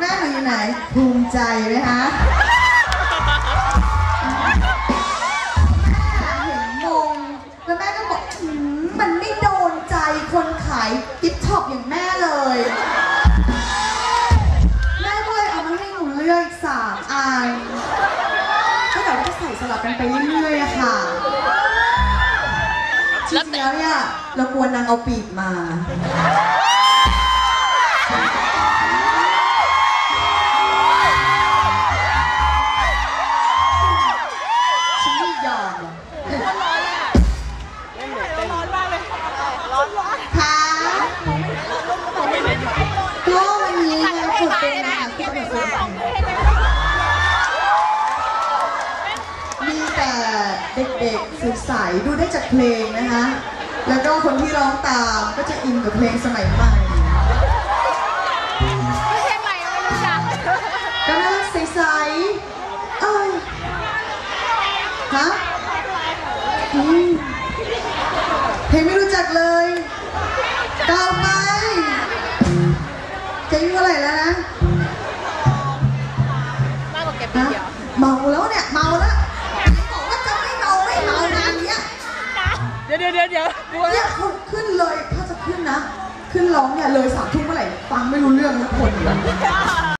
ไหน ภูมิใจไหมคะแม่เห็นมงแล้วแม่ก็บอกอืมมันไม่โดนใจคนขายกิฟต์ช็อปอย่างแม่เลย แม่ก็เลยเอามาให้หนูเลือกอีกสามอันก็เดี๋ยวเราจะใส่สลับกันไปเรื่อยๆอะค่ะจริงๆแล้วเนี่ยเรากลัวนางเอาปีกมา เด็กๆศึกใสดูได้จากเพลงนะคะ แล้วก็คนที่ร้องตามก็จะอินกับเพลงสมัยใหม่ก็น่ารักใสๆเอ้ยฮะอืมเพลงไม่รู้จักเลยต่อไปจะอายุเท่าไหร่แล้วนะมากกว่าแกปีฮะเดียว เมาแล้วเนี่ย เมาแล้ว ดี๋ยวเดี๋ยวเดี๋ยวเดี๋ยวกลัวเนี่ยเขาขึ้นเลยถ้าจะขึ้นนะ ขึ้นร้องเนี่ยเลยสามทุ่มเมื่อไหร่ฟังไม่รู้เรื่องทุกคน